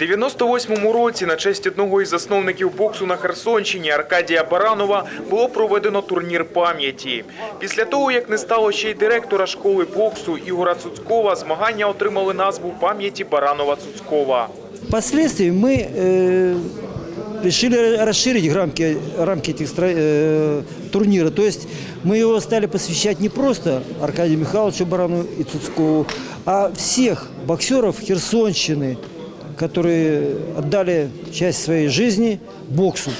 98-му році на честь одного із засновників боксу на Херсонщині Аркадія Баранова було проведено турнір пам'яті. Після того, як не стало ще й директора школи боксу Ігора Цуцкова, змагання отримали назву пам'яті Баранова-Цуцкова. Впоследствии мы э, решили расширить рамки, рамки этих стра- э, турнира. То есть мы его стали посвящать не просто Аркадию Михайловичу Баранову и Цуцкову, а всех боксеров Херсонщины, которые отдали часть своей жизни боксу.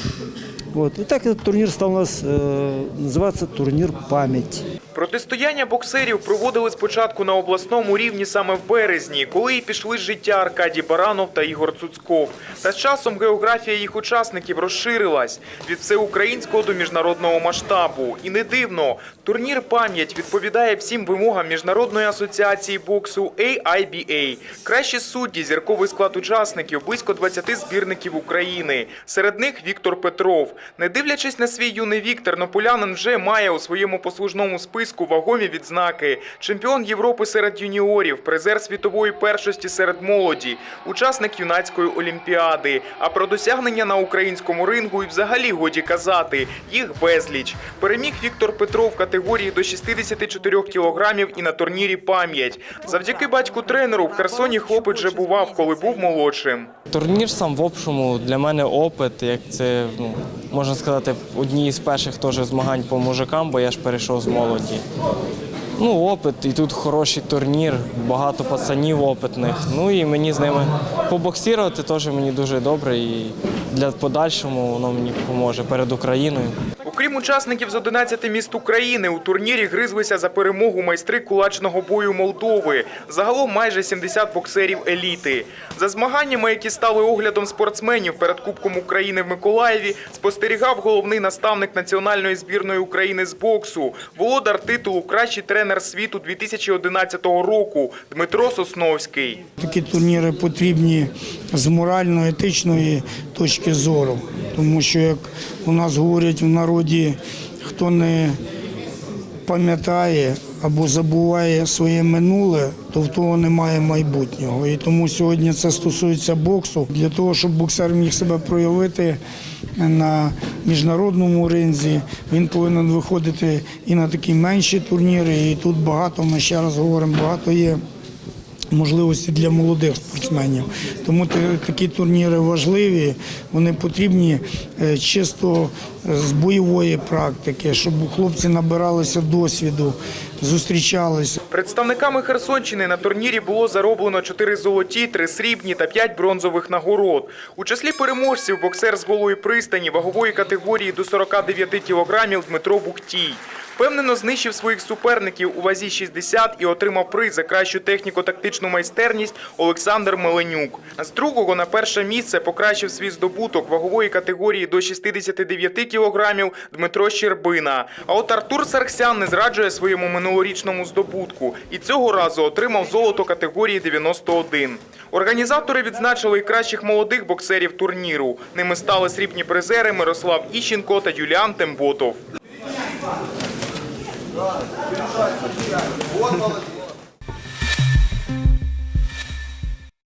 Вот. И так этот турнир стал у нас э, называться «Турнир память». Протистояння боксерів проводили спочатку на обласному рівні саме в березні, коли і пішли з життя Аркадій Баранов та Ігор Цуцков. Та з часом географія їх учасників розширилась від всеукраїнського до міжнародного масштабу. І не дивно, турнір пам'ять відповідає всім вимогам міжнародної асоціації боксу AIBA. Кращі судді, зірковий склад учасників, близько 20 збірників України. Серед них Віктор Петров. Не дивлячись на свій юний вік, тернополянин вже має у своєму послужному списку вагомі відзнаки. Чемпіон Європи серед юніорів, призер світової першості серед молоді, учасник юнацької олімпіади. А про досягнення на українському рингу і взагалі годі казати. Їх безліч. Переміг Віктор Петров в категорії до 64 кілограмів і на турнірі пам'ять. Завдяки батьку тренеру в Херсоні хлопець вже бував, коли був молодшим. Турнір сам в общому для мене опит, як це ну, можна сказати, одні з перших теж змагань по мужикам, бо я ж перейшов з молоді. Ну, опит, і тут хороший турнір, багато пацанів опитних. Ну і мені з ними побоксірувати теж мені дуже добре і для подальшому воно мені допоможе перед Україною. Окрім учасників з 11 міст України, у турнірі гризлися за перемогу майстри кулачного бою Молдови. Загалом майже 70 боксерів еліти. За змаганнями, які стали оглядом спортсменів перед Кубком України в Миколаєві, спостерігав головний наставник національної збірної України з боксу, володар титулу Кращий тренер світу 2011 року Дмитро Сосновський. Такі турніри потрібні з морально-етичної точки зору, тому що, як у нас говорять в народі, хто не пам'ятає або забуває своє минуле, то в того немає майбутнього. І тому сьогодні це стосується боксу. Для того, щоб боксер міг себе проявити на міжнародному ринзі, він повинен виходити і на такі менші турніри. І тут багато, ми ще раз говоримо, багато є можливості для молодих спортсменів. Тому такі турніри важливі, вони потрібні е, чисто з бойової практики, щоб хлопці набиралися досвіду, зустрічалися. Представниками Херсонщини на турнірі було зароблено 4 золоті, 3 срібні та 5 бронзових нагород. У числі переможців боксер з голої пристані вагової категорії до 49 кілограмів Дмитро Бухтій. Впевнено знищив своїх суперників у вазі 60 і отримав приз за кращу техніко-тактичну майстерність Олександр Меленюк. З другого на перше місце покращив свій здобуток вагової категорії до 69 кілограмів Дмитро Щербина. А от Артур Сарксян не зраджує своєму минулорічному здобутку і цього разу отримав золото категорії 91. Організатори відзначили і кращих молодих боксерів турніру. Ними стали срібні призери Мирослав Іщенко та Юліан Темботов. Вот молодец.